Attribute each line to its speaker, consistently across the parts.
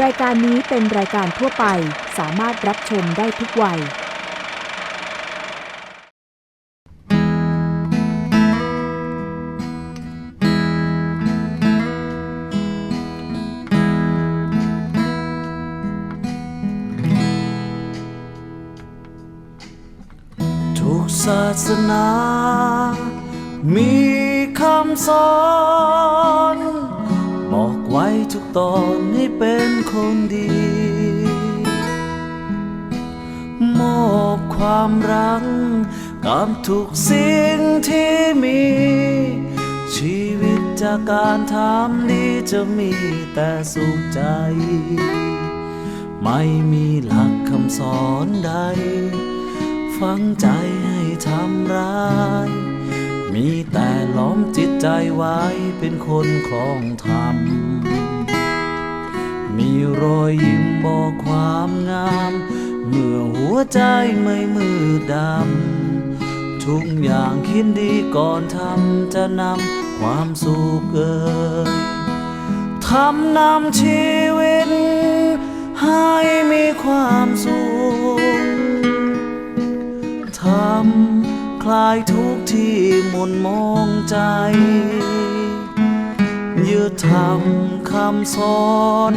Speaker 1: รายการนี้เป็นรายการทั่วไปสามารถรับชมได้ทุกวัย
Speaker 2: ทุกศาสนา มีคำสอน ตอนให้เป็นคนดี มอบความรักกับทุกสิ่งที่มี ชีวิตจากการทำดีจะมีแต่สุขใจ ไม่มีหลักคำสอนใดฝังใจให้ทำร้ายมีแต่ล้อมจิตใจไว้เป็นคนคลองธรรม มีรอยยิ้มบอกความงาม เมื่อหัวใจไม่มืดดำ ทุกอย่างคิดดีก่อนทำจะนำความสุขเอ่ยทำนำชีวิต ให้มีความสุขทำคลายทุกที่หมุนมองใจ ยึดทำคำสอน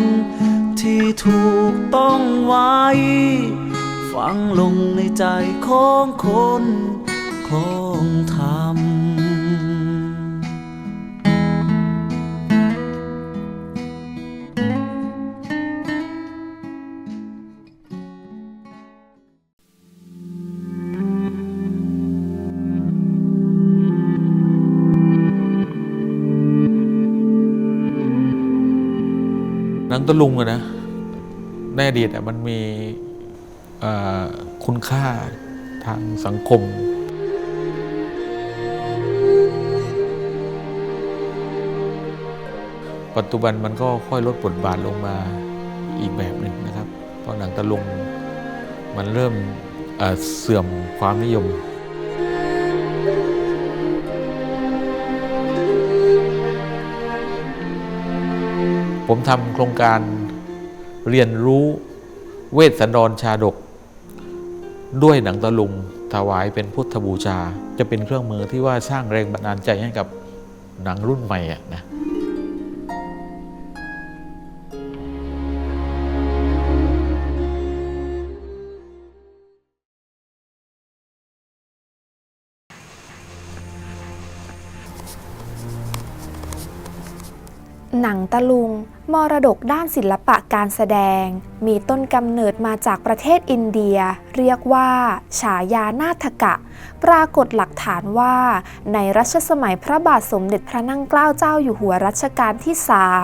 Speaker 2: ที่ถูกต้องไว้ ฝังลงในใจของคนคลองธรรม
Speaker 3: ตะลุงอะนะในอดีตมันมีคุณค่าทางสังคม ปัจจุบันมันก็ค่อยลดบทบาทลงมาอีกแบบหนึ่งนะครับ เพราะหนังตะลุงมันเริ่มเสื่อมความนิยม ผมทำโครงการเรียนรู้เวสสันดรชาดก ด้วยหนังตะลุงถวายเป็นพุทธบูชา จะเป็นเครื่องมือที่ว่าสร้างแรงบันดาลใจให้กับหนังรุ่นใหม่อะนะ
Speaker 4: หนังตะลุง มรดกด้านศิลปะการแสดง มีต้นกำเนิดมาจากประเทศอินเดีย เรียกว่า ฉายานาทกะ ปรากฏหลักฐานว่า ในรัชสมัยพระบาทสมเด็จพระนั่งเกล้าเจ้าอยู่หัวรัชกาลที่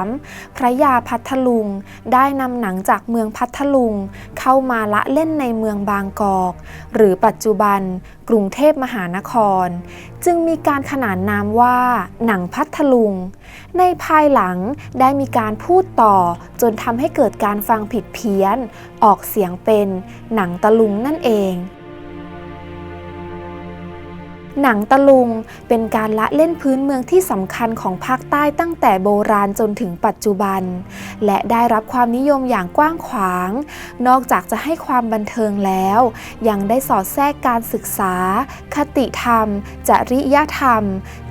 Speaker 4: 3พระยาพัทลุง ได้นำหนังจากเมืองพัทลุง เข้ามาละเล่นในเมืองบางกอก หรือปัจจุบัน กรุงเทพมหานคร จึงมีการขนานนามว่า หนังพัทลุง ในภายหลังได้มีการพูพูดต่อจนทำให้เกิดการฟังผิดเพี้ยน ออกเสียงเป็นหนังตะลุงนั่นเอง หนังตะลุงเป็นการละเล่นพื้นเมืองที่สำคัญของภาคใต้ตั้งแต่โบราณจนถึงปัจจุบัน และได้รับความนิยมอย่างกว้างขวาง นอกจากจะให้ความบันเทิงแล้ว ยังได้สอดแทรกการศึกษา คติธรรม จริยธรรม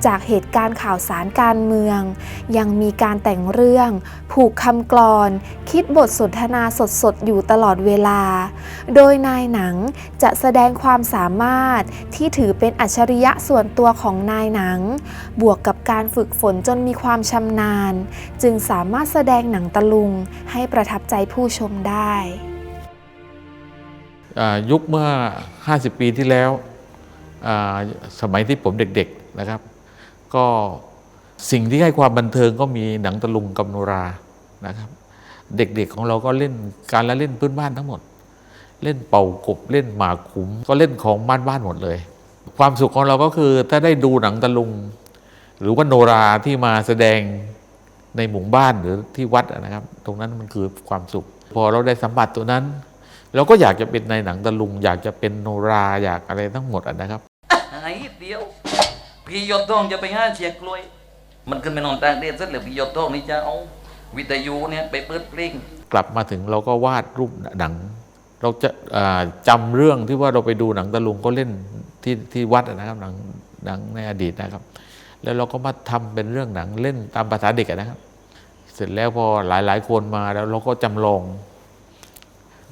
Speaker 4: จากเหตุการณ์ข่าวสารการเมือง ยังมีการแต่งเรื่อง ผูกคำกลอน คิดบทสนทนาสดๆ อยู่ตลอดเวลา โดยนายหนังจะแสดงความสามารถที่ถือเป็นอัจฉริยะส่วนตัวของนายหนัง บวกกับการฝึกฝนจนมีความชำนาญ จึงสามารถแสดงหนังตะลุงให้ประทับใจผู้ชมได้
Speaker 3: ยุคเมื่อ 50 ปีที่แล้ว สมัยที่ผมเด็กๆนะครับ ก็สิ่งที่ให้ความบันเทิงก็มีหนังตะลุงกับโนรานะครับ เด็กๆของเราก็เล่นการละเล่นพื้นบ้านทั้งหมด เล่นเป่ากบเล่นหมากขุม ก็เล่นของบ้านบ้านหมดเลย ความสุขของเราก็คือถ้าได้ดูหนังตะลุง หรือว่าโนราที่มาแสดงในหมู่บ้านหรือที่วัดนะครับ ตรงนั้นมันคือความสุข พอเราได้สัมผัสตัวนั้น เราก็อยากจะเป็นในหนังตะลุง อยากจะเป็นโนราอยากอะไรทั้งหมดนะครับ
Speaker 5: พี่ยอดทองจะไปห้าเชียงกล้วย มันขึ้นไปนอนตากแดดเสร็จแล้วพี่ยอดทองนี่จะเอาวิทยุเนี่ยไปเปิดเพลง
Speaker 3: กลับมาถึงเราก็วาดรูปหนัง เราจะาจำเรื่องที่ว่าเราไปดูหนังตะลุงก็เล่นที่ที่วัดนะครับหนังหนังในอดีตนะครับ แล้วเราก็มาทำเป็นเรื่องหนังเล่นตามภาษาเด็กนะครับ เสร็จแล้วพอหลายหลายๆคนมาแล้วเราก็จำลอง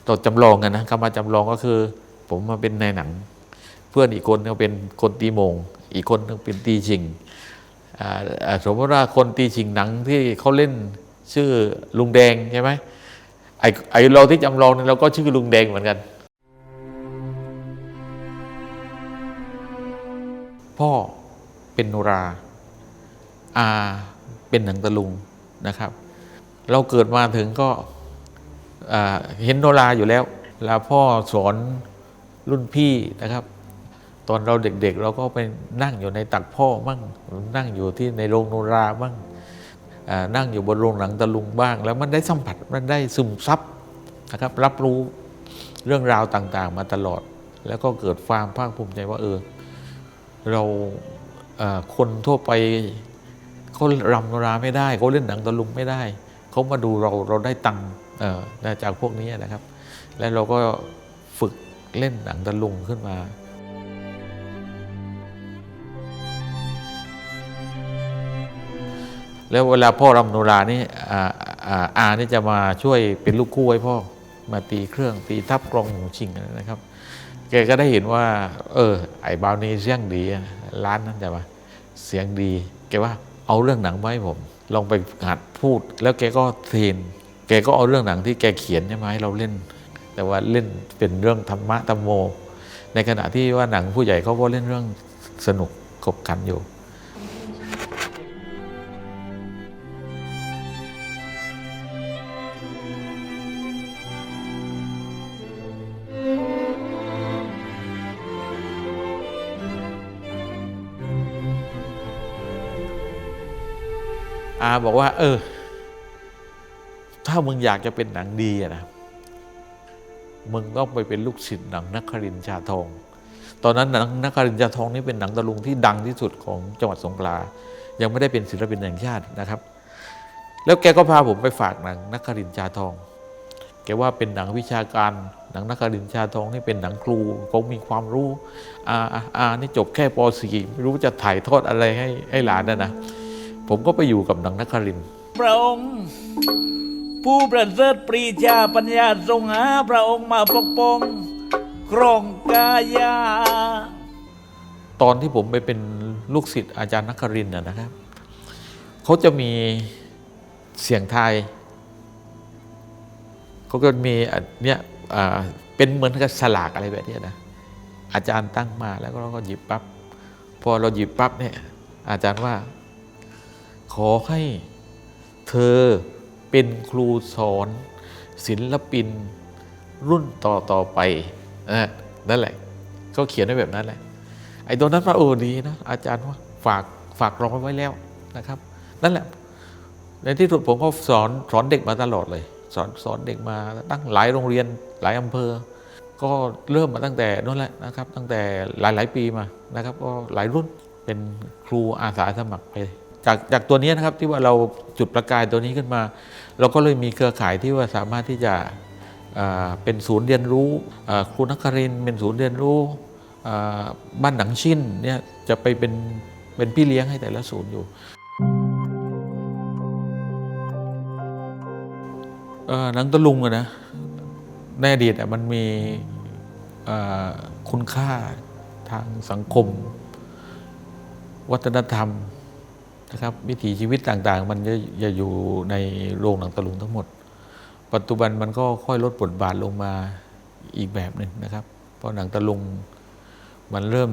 Speaker 3: ตัวจำลองกันนะคำว่าจำลองก็คือ ผมมาเป็นในหนัง เพื่อนอีกคนก็เป็นคนตีโมง อีกคนนึงเป็นตีชิงสมมติว่าคนตีชิงหนังที่เขาเล่นชื่อลุงแดงใช่ไหมไอไอเราที่จำลองเนี่เราก็ชื่อลุงแดงเหมือนกัน พ่อเป็นโนราอาเป็นหนังตะลุงนะครับ เราเกิดมาถึงก็เห็นโนราอยู่แล้ว แล้วพ่อสอนรุ่นพี่นะครับ ตอนเราเด็กๆ เราก็ไปนั่งอยู่ในตักพ่อมั่งนั่งอยู่ที่ในโรงโนราบ้างนั่งอยู่บนโรงหนังตะลุงบ้าง แล้วมันได้สัมผัสมันได้ซึมซับนะครับ รับรู้เรื่องราวต่างๆ มาตลอด แล้วก็เกิดความภาคภูมิใจว่าเออเราคนทั่วไปเขารำโนราไม่ได้เขาเล่นหนังตะลุงไม่ได้เขามาดูเราเราได้ตังค์จากพวกนี้นะครับ แล้วเราก็ฝึกเล่นหนังตะลุงขึ้นมา แล้วเวลาพ่อรำโนรานี่อาอาอานี่จะมาช่วยเป็นลูกคู่ให้พ่อมาตีเครื่องตีทับกลองหมูชิงนะครับ แกก็ได้เห็นว่า เออ ไอ้บาวนี้เสียงดีร้านนั้นจะมาเสียงดี แกว่าเอาเรื่องหนังมาให้ผม ลองไปหัดพูด แล้วแกก็เทรนแกก็เอาเรื่องหนังที่แกเขียนใช่ไหมให้เราเล่น แต่ว่าเล่นเป็นเรื่องธรรมะธรรมโม ในขณะที่ว่าหนังผู้ใหญ่เขาก็เล่นเรื่องสนุกขบขันอยู่ บอกว่า เออ ถ้ามึงอยากจะเป็นหนังดีนะมึงต้องไปเป็นลูกศิษย์หนังนักครินชาทอง ตอนนั้นหนังนักครินชาทองนี่เป็นหนังตะลุงที่ดังที่สุดของจังหวัดสงขลา ยังไม่ได้เป็นศิลปินแห่งชาตินะครับ แล้วแกก็พาผมไปฝากหนังนักครินชาทอง แกว่าเป็นหนังวิชาการหนังนักครินชาทองนี่เป็นหนังครูเขามีความรู้อาอาอานี่จบแค่ป .4 ไม่รู้จะถ่ายทอดอะไรให้ให้หลานนะนะ ผมก็ไปอยู่กับหนังนักครินทร์
Speaker 6: พระองค์ผู้ประเสริฐปรีชาปัญญาทรงหาพระองค์มาปกป้องครองกายา
Speaker 3: ตอนที่ผมไปเป็นลูกศิษย์อาจารย์นักครินทร์นะนะครับ เขาจะมีเสียงไทายเขาก็มีอันเนี่ยอ่าเป็นเหมือนกับสลากอะไรแบบเนี้ยนะ อาจารย์ตั้งมาแล้วก็เราก็หยิบปั๊บ พอเราหยิบปั๊บเนี่ย อาจารย์ว่า ขอให้เธอเป็นครูสอนศิลปินรุ่นต่อต่อไปนั่นแหละก็เขียนไว้แบบนั้นแหละ ไอ้ตัวนั้นว่าโอ้ดีนะอาจารย์ว่าฝากฝากรองไว้แล้วนะครับ นั่นแหละ ในที่สุดผมก็สอนสอนเด็กมาตลอดเลย สอนสอนเด็กมาตั้งหลายโรงเรียนหลายอำเภอ ก็เริ่มมาตั้งแต่นั่นแหละนะครับ ตั้งแต่หลายหลายๆปีมานะครับ ก็หลายรุ่นเป็นครูอาสาสมัครไป จากจากตัวนี้นะครับที่ว่าเราจุดประกายตัวนี้ขึ้นมา เราก็เลยมีเครือข่ายที่ว่าสามารถที่จะเป็นศูนย์เรียนรู้ครูนักครินเป็นศูนย์เรียนรู้บ้านหนังชิ้นเนี่ยจะไปเป็นเป็นพี่เลี้ยงให้แต่ละศูนย์อยู่หนังตะลุงอะนะในอดีตอะมันมีคุณค่าทางสังคม วัฒนธรรม นะครับวิถีชีวิตต่างๆ มันจะอยู่ในโรงหนังตะลุงทั้งหมด ปัจจุบันมันก็ค่อยลดบทบาทลงมาอีกแบบหนึ่งนะครับ เพราะหนังตะลุงมันเริ่ม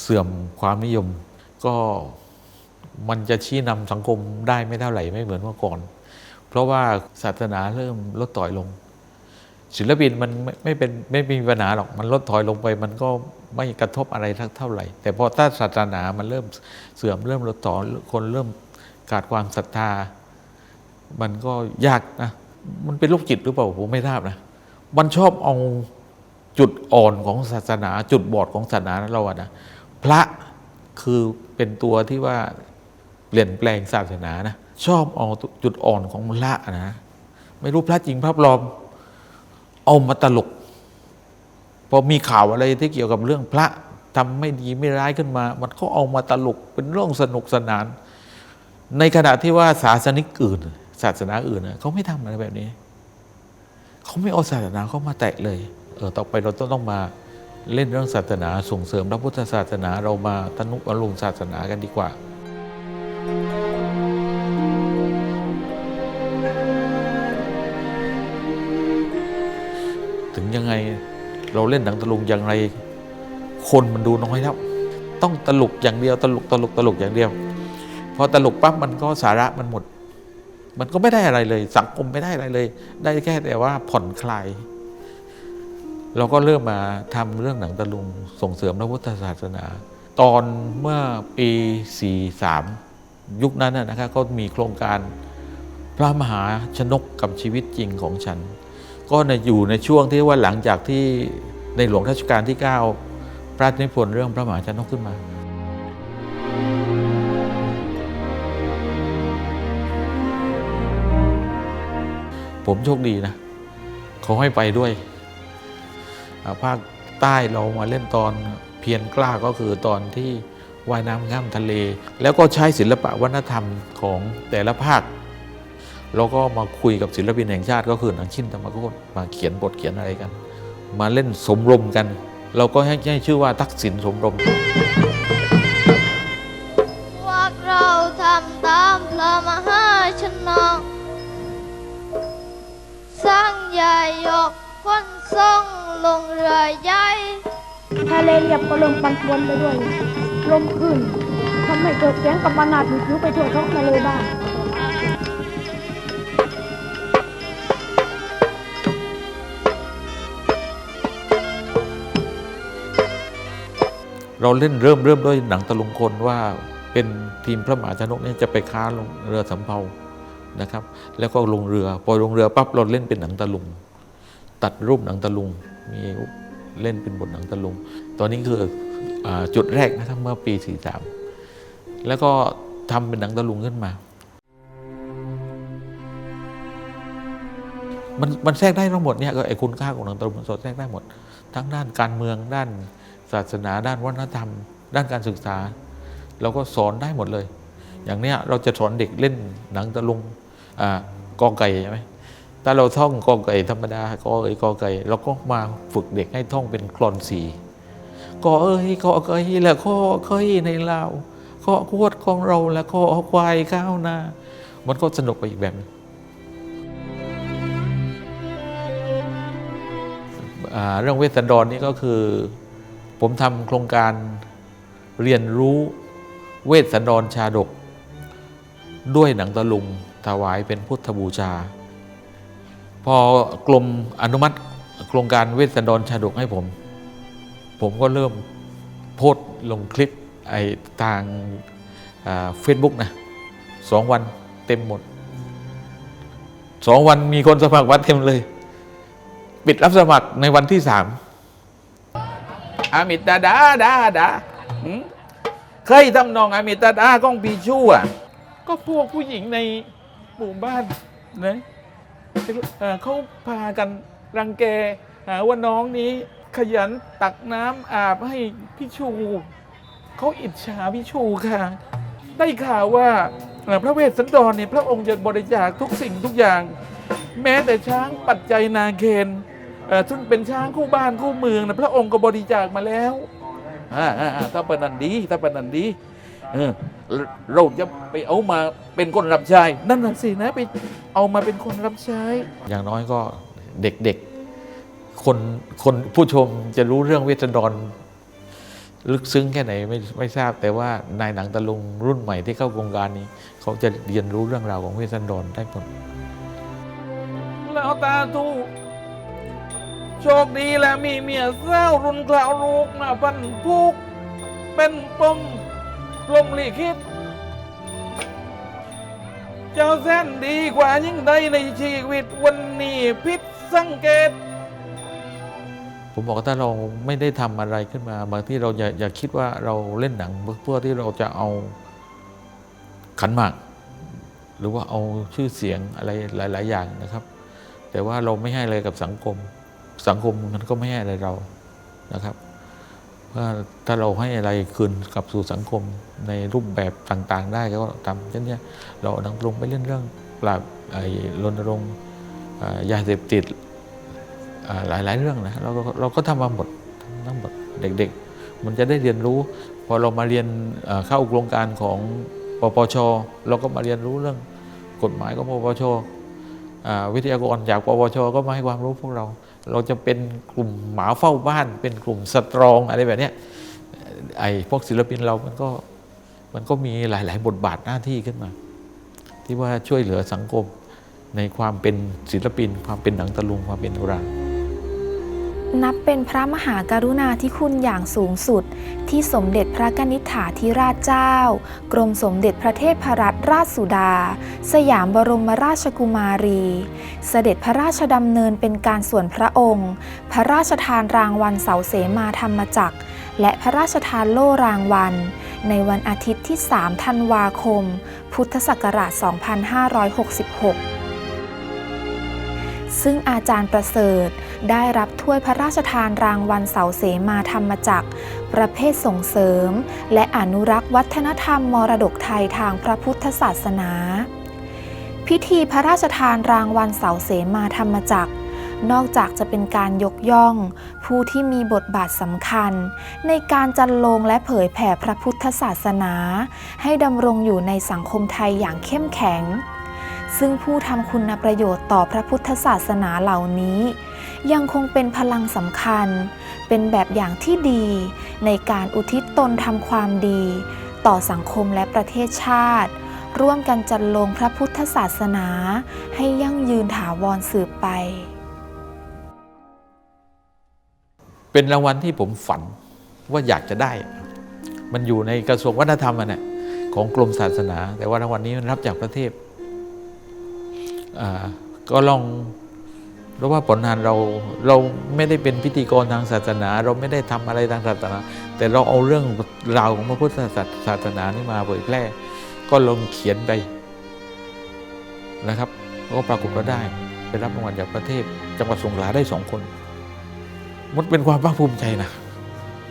Speaker 3: เสื่อมความนิยม ก็มันจะชี้นำสังคมได้ไม่เท่าไหร่ไม่เหมือนเมื่อก่อน เพราะว่าศาสนาเริ่มลดถอยลง ศิลปินมันไม่ไม่เป็นไม่มีปัญหาหรอกมันลดถอยลงไป มันก็ไม่กระทบอะไรทักเท่าไหร่ แต่พอถ้าศาสนามันเริ่มเสื่อมเริ่มลดถอยคนเริ่มขาดความศรัทธา มันก็ยากนะมันเป็นโรคจิตหรือเปล่าผมไม่ทราบนะมันชอบเอาจุดอ่อนของศาสนา จุดบอดของศาสนาเราอะนะพระคือเป็นตัวที่ว่าเปลี่ยนแปลงศาสนานะชอบเอาจุดอ่อนของพระนะไม่รู้พระจริงพระปลอม เอามาตลกพอมีข่าวอะไรที่เกี่ยวกับเรื่องพระทำไม่ดีไม่ร้ายขึ้นมา มันก็เอามาตลกเป็นเรื่องสนุกสนาน ในขณะที่ว่าศาสนิกอื่น ศาสนาอื่นเขาไม่ทำอะไรแบบนี้ เขาไม่เอาศาสนาเข้ามาแตะเลย เออต่อไปเราต้องต้องมาเล่นเรื่องศาสนาส่งเสริมพระพุทธศาสนาเรามาทนุบำรุงศาสนากันดีกว่า ถึงยังไงเราเล่นหนังตะลุงอย่างไรคนมันดูน้อยแล้ว ต้องตลกอย่างเดียวตลกตลกตลกอย่างเดียว พอตลกปั๊บมันก็สาระมันหมด มันก็ไม่ได้อะไรเลย สังคมไม่ได้อะไรเลย ได้แค่แต่ว่าผ่อนคลายเราก็เริ่มมาทำเรื่องหนังตะลุงส่งเสริมพระพุทธศาสนา ตอนเมื่อปี43 ยุคนั้นนะครับก็มีโครงการพระมหาชนกกับชีวิตจริงของฉัน ก็อยู่ในช่วงที่ว่าหลังจากที่ในหลวงรัชกาลที่ 9 พระราชนิพนธ์เรื่องพระมหาชนกขึ้นมา ผมโชคดีนะเขาให้ไปด้วย ภาคใต้เรามาเล่นตอนเพียรกล้าก็คือตอนที่ว่ายน้ำข้ามทะเล แล้วก็ใช้ศิลปะวัฒนธรรมของแต่ละภาค เราก็มาคุยกับศิลปินแห่งชาติก็คือหนังชินธรรมโคตมาเขียนบทเขียนอะไรกัน มาเล่นสมรมกัน เราก็ให้ให้ชื่อว่าทักษิณสมรม
Speaker 7: พวกเราทำตามพระมหาชนกสร้างใหญ่ยกคนทรงลงเรือใหญ่
Speaker 8: ทะเลเรียบก็เริ่มปั่นป่วนไปด้วยลมขึ้นทำให้เกิดเสียงกับปนาดวิทยุไปทั่วท้องทะเลบ้าง
Speaker 3: เราเล่นเริ่มเริ่มด้วยหนังตะลุงคนว่าเป็นทีมพระมหาชนกเนี่ยจะไปค้าลงเรือสำเภานะครับ แล้วก็ลงเรือ พอลงเรือปั๊บเราเล่นเป็นหนังตะลุง ตัดรูปหนังตะลุงมีเล่นเป็นบทหนังตะลุง ตอนนี้คืออจุดแรกนะครับเมื่อปี 43 แล้วก็ทำเป็นหนังตะลุงขึ้นมา มันมันแทรกได้ทั้งหมดเนี่ยก็ไอ้คุณค่าของหนังตะลุงมันสดแทรกได้หมด ทั้งด้านการเมืองด้าน ศาสนาด้านวัฒนธรรม ด้านการศึกษา เราก็สอนได้หมดเลย อย่างเนี้ยเราจะสอนเด็กเล่นหนังตะลุงอ่ากอไก่ใช่ไหมถ้าเราท่องกอไก่ธรรมดากอเอ้ยกอไก่เราก็มาฝึกเด็กให้ท่องเป็นกลอนสีกอเอ้ยกอไก่และข้อเคยในลาวข้อขวดของเราและข้อควายข้าวหนา มันก็สนุกไปอีกแบบหนึงอ่าเรื่องเวสสันดรนี่ก็คือ ผมทำโครงการเรียนรู้เวสสันดรชาดก ด้วยหนังตะลุงถวายเป็นพุทธบูชา พอกรมอนุมัติโครงการเวสสันดรชาดกให้ผม ผมก็เริ่มโพสลงคลิปไอ้ทางเฟซบุ๊กนะสองวันเต็มหมดสองวันมีคนสมัครวัดเต็มเลย ปิดรับสมัครในวันที่สาม อามิตดาดาดาดาหืมเคยทำนองอามิตดาดาก้องปีชั่ว ก็พวกผู้หญิงในหมู่บ้านนะเอ่อเขาพากันรังแกหาว่าน้องนี้ขยันตักน้ำอาบให้พี่ชู เขาอิจฉาพี่ชูค่ะ ได้ข่าวว่าเอ่อพระเวสสันดรเนี่ยพระองค์จะบริจาคทุกสิ่งทุกอย่าง แม้แต่ช้างปัจจัยนาเคนเอ่อ ซึ่งเป็นช้างคู่บ้านคู่เมืองนะพระองค์ก็บริจาคมาแล้วอ่าอ่าอ่าถ้าเป็นนันดีถ้าเป็นนันดีเออเราเราจะไปเอามาเป็นคนรับใช้นั่นน่ะสินะไปเอามาเป็นคนรับใช้ อย่างน้อยก็เด็กๆ คนคนผู้ชมจะรู้เรื่องเวทดรลึกซึ้งแค่ไหนไม่ไม่ทราบแต่ว่านายหนังตะลุงรุ่นใหม่ที่เข้าโครงการนี้ เขาจะเรียนรู้เรื่องราวของเวทดรได้หมดแล้วตาทู โชคดีและมีเมียเศร้ารุนกล่าวลูกมาพันผูกเป็นปมลมลิขิต เจ้าแสนดีกว่ายิ่งใดในชีวิตวันนี้พิษสังเกต ผมบอกว่าถ้าเราไม่ได้ทำอะไรขึ้นมา บางที่เราอย่าอย่าคิดว่าเราเล่นหนังเพื่อที่เราจะเอาขันหมากหรือว่าเอาชื่อเสียงอะไรหลาย ๆ อย่างนะครับ แต่ว่าเราไม่ให้อะไรกับสังคม สังคมมันก็ไม่ให้อะไรเรานะครับว่าถ้าเราให้อะไรคืนกลับสู่สังคมในรูปแบบต่างๆ ได้ก็ทำเช่นนี้เราดังลงไปเล่นเรื่องปราบไอ้รณรงค์ยาเสพติดหลายๆเรื่องนะเราก็เราก็ทำมาหมดทั้งหมดเด็กๆ มันจะได้เรียนรู้ พอเรามาเรียนเข้าโครงการของปปช เราก็มาเรียนรู้เรื่องกฎหมายของปปชวิทยากรจากปปช ก็มาให้ความรู้พวกเรา เราจะเป็นกลุ่มหมาเฝ้าบ้าน เป็นกลุ่มสตรองอะไรแบบนี้ไอ้พวกศิลปินเรามันก็มันก็มีหลาย ๆ บทบาทหน้าที่ขึ้นมา ที่ว่าช่วยเหลือสังคมในความเป็นศิลปิน ความเป็นหนังตะลุงความเป็นโบราณ
Speaker 4: นับเป็นพระมหากรุณาธิคุณอย่างสูงสุด ที่สมเด็จพระกนิษฐาธิราชเจ้า กรมสมเด็จพระเทพรัตนราชสุดา สยามบรมราชกุมารี เสด็จพระราชดำเนินเป็นการส่วนพระองค์ พระราชทานรางวัลเสาเสมาธรรมจักร และพระราชทานโล่รางวัล ในวันอาทิตย์ที่ 3 ธันวาคม พุทธศักราช 2566 ซึ่งอาจารย์ประเสริฐ ได้รับถ้วยพระราชทานรางวัลเสาเสมาธรรมจักร ประเภทส่งเสริม และอนุรักษ์วัฒนธรรมมรดกไทยทางพระพุทธศาสนา พิธีพระราชทานรางวัลเสาเสมาธรรมจักรนอกจากจะเป็นการยกย่อง ผู้ที่มีบทบาทสำคัญ ในการจันลงและเผยแผ่พระพุทธศาสนา ให้ดำรงอยู่ในสังคมไทยอย่างเข้มแข็ง ซึ่งผู้ทำคุณประโยชน์ต่อพระพุทธศาสนาเหล่านี้ ยังคงเป็นพลังสำคัญ เป็นแบบอย่างที่ดี ในการอุทิศตนทำความดี ต่อสังคมและประเทศชาติ ร่วมกันจันลงพระพุทธศาสนา ให้ยั่งยืนถาวรสืบไป
Speaker 3: เป็นรางวัลที่ผมฝันว่าอยากจะได้ มันอยู่ในกระทรวงวัฒนธรรมอะเนี่ยของกรมศาสนา แต่ว่ารางวัลนี้มันรับจากประเทศก็ลอง ราะว่าผลงานเราเราไม่ได้เป็นพิธีกรทางศาสนา เราไม่ได้ทำอะไรทางศาสนา แต่เราเอาเรื่องราวของพระพุทธศาสนานี่มาเผยแพร่ ก็ลงเขียนไปนะครับ ก็ปรากฏว่าได้ไปรับรางวัลจากประเทศ จังหวัดสงขลาได้สองคน มันเป็นความภาคภูมิใจนะ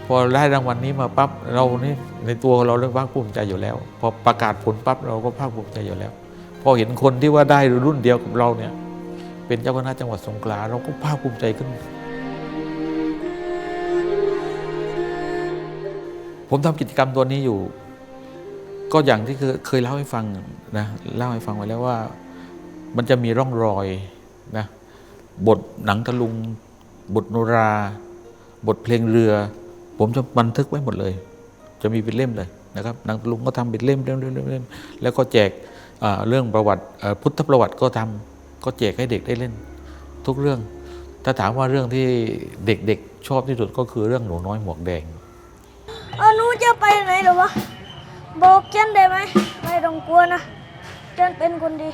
Speaker 3: พอได้รางวัลนี้มาปั๊บเรานี่ในตัวเราเรื่องภาคภูมิใจอยู่แล้ว พอประกาศผลปั๊บเราก็ภาคภูมิใจอยู่แล้ว พอเห็นคนที่ว่าได้รุ่นเดียวกับเราเนี่ย เป็นเจ้าคณะจังหวัดสงขลาเราก็ภาคภูมิใจขึ้น ผมทำกิจกรรมตัวนี้อยู่ ก็อย่างที่เคยเล่าให้ฟังนะเล่าให้ฟังไว้แล้วว่า มันจะมีร่องรอยนะบทหนังตะลุง บทโนรา บทเพลงเรือ ผมจะบันทึกไว้หมดเลย จะมีเป็นเล่มเลยนะครับหนังตะลุงก็ทำเป็นเล่มเล่มเล่มเล่มแล้วก็แจกเรื่องประวัติพุทธประวัติก็ทำ ก็แจกให้เด็กได้เล่น ทุกเรื่อง ถ้าถามว่าเรื่องที่เด็กๆ ชอบที่สุดก็คือเรื่องหนูน้อยหมวกแดง
Speaker 8: เอาหนูจะไปไหนเหรอวะบอกฉันได้ไหมไม่ต้องกลัวนะฉันเป็นคนดี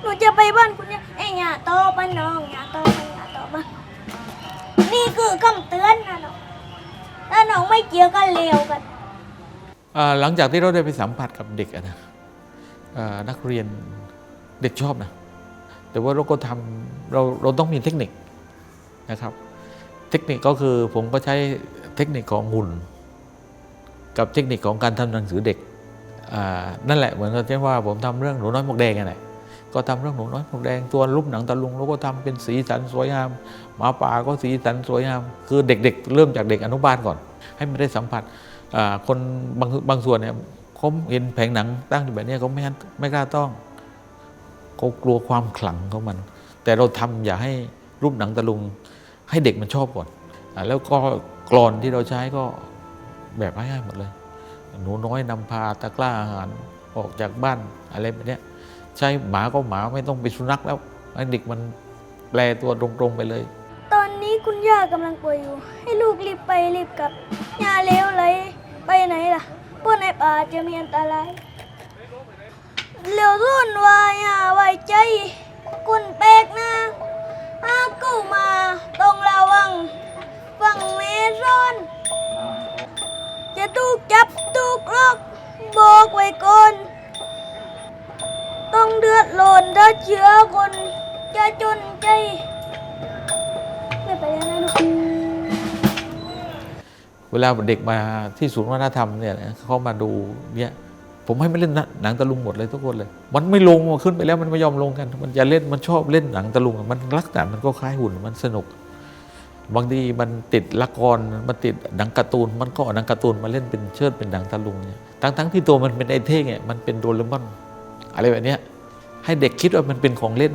Speaker 8: หนูจะไปบ้านคุณเนี่ยไอ้หยาโตบ้านน้องหยาโตบ้านหยาโตบ้านนี่คือคำเตือนนะน้องถ้าน้องไม่เกี่ยวกันเลวกัน
Speaker 3: อ่าหลังจากที่เราได้ไปสัมผัสกับเด็กอะนะอ่านักเรียน เด็กชอบนะ แต่ว่าเราก็ทำเราเราต้องมีเทคนิคนะครับ เทคนิคก็คือผมก็ใช้เทคนิคของหุ่น กับเทคนิคของการทำหนังสือเด็กนั่นแหละเหมือนกับเช่นว่าผมทำเรื่องหนูน้อยหมวกแดงไงก็ทำเรื่องหนูน้อยหมวกแดงตัวรูปหนังตะลุงเราก็ทำเป็นสีสันสวยงามหมาป่าก็สีสันสวยงามคือเด็กๆ เริ่มจากเด็กอนุบาลก่อน ให้มันได้สัมผัสคนบางบางส่วนเนี่ยเขาเห็นแผงหนังตั้งอยู่แบบนี้เขาไม่ไม่กล้าต้อง เขากลัวความขลังของมัน แต่เราทำอย่าให้รูปหนังตะลุงให้เด็กมันชอบก่อนอแล้วก็กรอนที่เราใช้ก็แบบง่ายๆหมดเลย หนูน้อยนำพาตะกร้าอาหารออกจากบ้านอะไรแบบนี้ใช้หมาก็หมาไม่ต้องเป็นสุนัขแล้วให้เด็กมันแปลตัวตรงๆไปเลย
Speaker 8: ตอนนี้คุณย่ากำลังป่วยอยู่ ให้ลูกรีบไปรีบกลับย่าเลวไหลไปไหนล่ะพวกในป่าจะมีอันตราย เหลียวรุ่นว่าอย่าไว้ใจคุณแปลกน้าอากูมาต้องระวังฟังเมรอน จะถูกจับถูกลอกบอกไว้ก่อนต้องเดือดร้อนถ้าเชื้อคนจะจนใจไม่ไปแล้วนะลูก
Speaker 3: เวลาเด็กมาที่ศูนย์วัฒนธรรมเนี่ยเขามาดูเนี่ย ผมให้มันเล่นหนังตะลุงหมดเลยทุกคนเลย มันไม่ลงมันขึ้นไปแล้วมันไม่ยอมลงกัน มันจะเล่นมันชอบเล่นหนังตะลุงมันลักษณะมันก็คล้ายหุ่นมันสนุก บางทีมันติดละครมันติดหนังการ์ตูน มันก็เอาหนังการ์ตูนมาเล่นเป็นเชิดเป็นหนังตะลุงเนี่ยทั้งทั้งที่ตัวมันเป็นไอเท่งเนี่ยมันเป็นโดเรมอนอะไรแบบเนี้ยให้เด็กคิดว่ามันเป็นของเล่น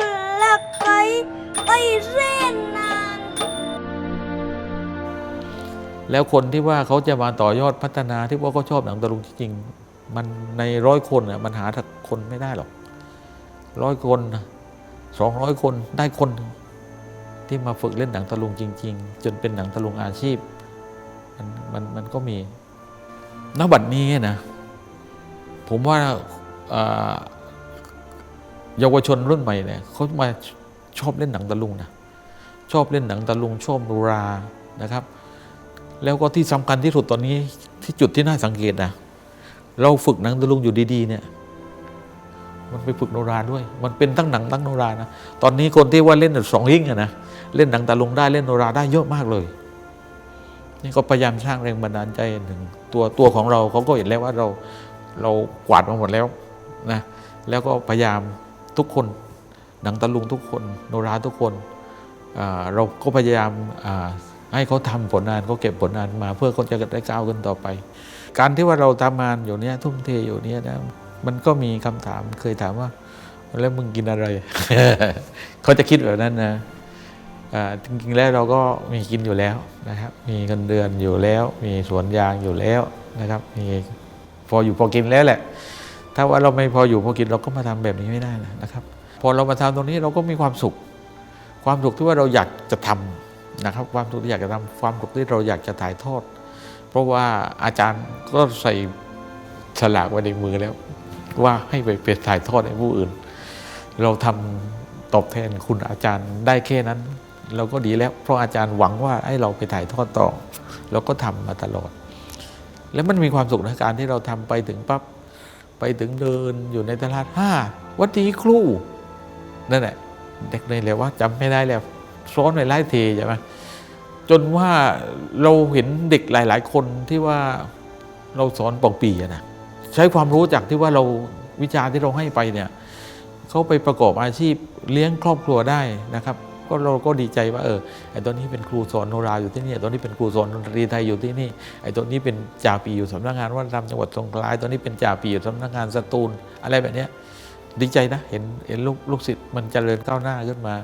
Speaker 8: มีคนรักใครไปเส้นนาน
Speaker 3: แล้วคนที่ว่าเขาจะมาต่อยอดพัฒนาที่ว่าเขาชอบหนังตะลุงจริงๆมันในร้อยคนน่ะมันหาทักคนไม่ได้หรอกร้อยคนสองร้อยคนได้คนที่มาฝึกเล่นหนังตะลุงจริง ๆ จนเป็นหนังตะลุงอาชีพ มันมันมันก็มีณบัดนี้นะผมว่า เยาวชนรุ่นใหม่เนี่ยเขามาชอบเล่นหนังตะลุงนะชอบเล่นหนังตะลุงชอบโนรานะครับ แล้วก็ที่สำคัญที่สุดตอนนี้ที่จุดที่น่าสังเกตนะเราฝึกหนังตะลุงอยู่ดีๆเนี่ยมันไปฝึกโนราด้วย มันเป็นทั้งหนังทั้งโนรานะ ตอนนี้คนที่ว่าเล่นสองยิ่งอะนะ เล่นหนังตะลุงได้เล่นโนราได้เยอะมากเลย นี่ก็พยายามสร้างแรงบันดาลใจหนึ่งตัวตัวของเราเขาก็เห็นแล้วว่าเราเรากวาดมาหมดแล้วนะ แล้วก็พยายาม ทุกคนหนังตะลุงทุกคน โนราทุกคนเราก็พยายามให้เขาทำผลงานเขาเก็บผลงานมา เพื่อเขาจะได้ก้าวขึ้นต่อไป การที่ว่าเราทำงานอยู่เนี้ยทุ่มเทอยู่เนี้ยนะมันก็มีคำถามเคยถามว่า แล้วมึงกินอะไร เขาจะคิดแบบนั้นนะจริงๆแล้วเราก็มีกินอยู่แล้วนะครับ มีเงินเดือนอยู่แล้ว มีสวนยางอยู่แล้วนะครับ มีพออยู่พอกินแล้วแหละ ถ้าว่าเราไม่พออยู่พอกินเราก็มาทำแบบนี้ไม่ได้นะครับ พอเรามาทำตรงนี้เราก็มีความสุข ความสุขที่ว่าเราอยากจะทำนะครับ ความสุขที่อยากจะทำความสุขที่เราอยากจะถ่ายทอด เพราะว่าอาจารย์ก็ใส่ฉลากไว้ในมือแล้ว ว่าให้ไปเป็นถ่ายทอดให้ผู้อื่น เราทำตอบแทนคุณอาจารย์ได้แค่นั้น เราก็ดีแล้วเพราะอาจารย์หวังว่าให้เราไปถ่ายทอดต่อเราก็ทำมาตลอด แล้วมันมีความสุขในการที่เราทำไปถึงปั๊บ ไปถึงเดินอยู่ในตลาดห้าวัดดีครูนั่นแหละเด็กเลยเลยว่าจำไม่ได้แล้วซ้อนไปไล่เทใช่ไหมจนว่าเราเห็นเด็กหลาย ๆ คนที่ว่าเราสอนปองปีนะใช้ความรู้จากที่ว่าเราวิชาที่เราให้ไปเนี่ยเขาไปประกอบอาชีพเลี้ยงครอบครัวได้นะครับ ก็เราก็ดีใจว่าเออไอ้ตอนนี้เป็นครูสอนโนราอยู่ที่นี่ไอ้ตอนนี้เป็นครูสอนดนตรีไทยอยู่ที่นี่ไอ้ตอนนี้เป็นจ่าปีอยู่สำนักงานวัฒนธรรมจังหวัดสงขลาไอ้ตอนนี้เป็นจ่าปีอยู่สำนักงานสตูลอะไรแบบนี้ดีใจนะเห็นเห็นลูกลูกศิษย์มันเจริญก้าวหน้าขึ้นมา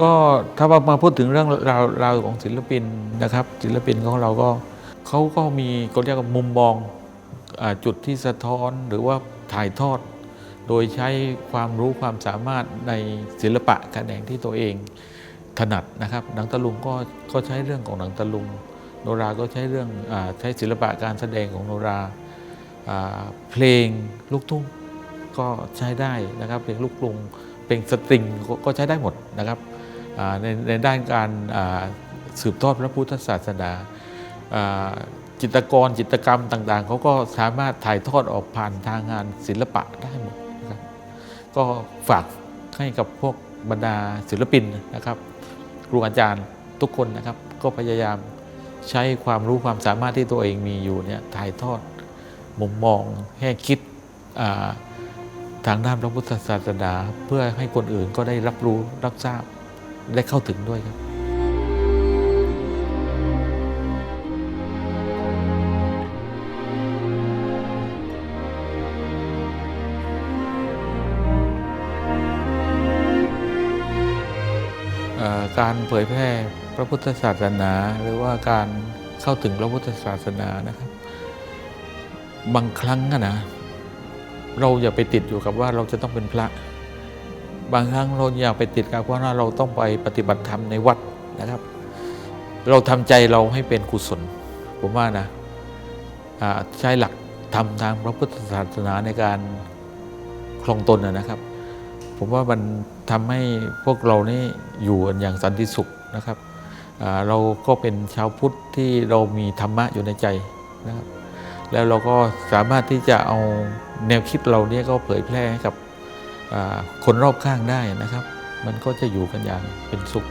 Speaker 3: ก็ถ้าว่ามาพูดถึงเรื่องราวราวของศิลปินนะครับ ศิลปินของเราก็เขาก็มีก็เรียกว่ามุมมองอจุดที่สะท้อนหรือว่าถ่ายทอด โดยใช้ความรู้ความสามารถในศิลปะแสดงที่ตัวเองถนัดนะครับหนังตะลุงก็ก็ใช้เรื่องของหนังตะลุง โนราก็ใช้เรื่องอใช้ศิลปะการแสดงของโนราเพลงลูกทุ่งก็ใช้ได้นะครับเพลงลูกกรุงเป็นสตริงก็ใช้ได้หมดนะครับ ในในด้านการสืบทอดพระพุทธศาสนาจิตรกรจิตรกรรมต่างๆเขาก็สามารถถ่ายทอดออกผ่านทางงานศิลปะได้หมดนะครับก็ฝากให้กับพวกบรรดาศิลปินนะครับ ครูอาจารย์ทุกคนนะครับ ก็พยายามใช้ความรู้ความสามารถที่ตัวเองมีอยู่เนี่ยถ่ายทอดมุมมองแค่คิดทางด้านพระพุทธศาสนาเพื่อให้คนอื่นก็ได้รับรู้รับทราบ ได้เข้าถึงด้วยครับการเผยแพร่พระพุทธศาสนา หรือว่าการเข้าถึงพระพุทธศาสนานะครับ บางครั้งนะเราอย่าไปติดอยู่กับว่าเราจะต้องเป็นพระ บางครั้งเราอย่าไปติดกับว่าเราต้องไปปฏิบัติธรรมในวัดนะครับ เราทำใจเราให้เป็นกุศล ผมว่านะใช้หลักทำทางพระพุทธศาสนาในการคลองตนนะครับ ผมว่ามันทำให้พวกเรานี่อยู่กันอย่างสันติสุขนะครับเราก็เป็นชาวพุทธที่เรามีธรรมะอยู่ในใจนะครับ แล้วเราก็สามารถที่จะเอาแนวคิดเราเนี่ยก็เผยแพร่ให้กับ คนรอบข้างได้นะครับ มันก็จะอยู่กันอย่างเป็นสุข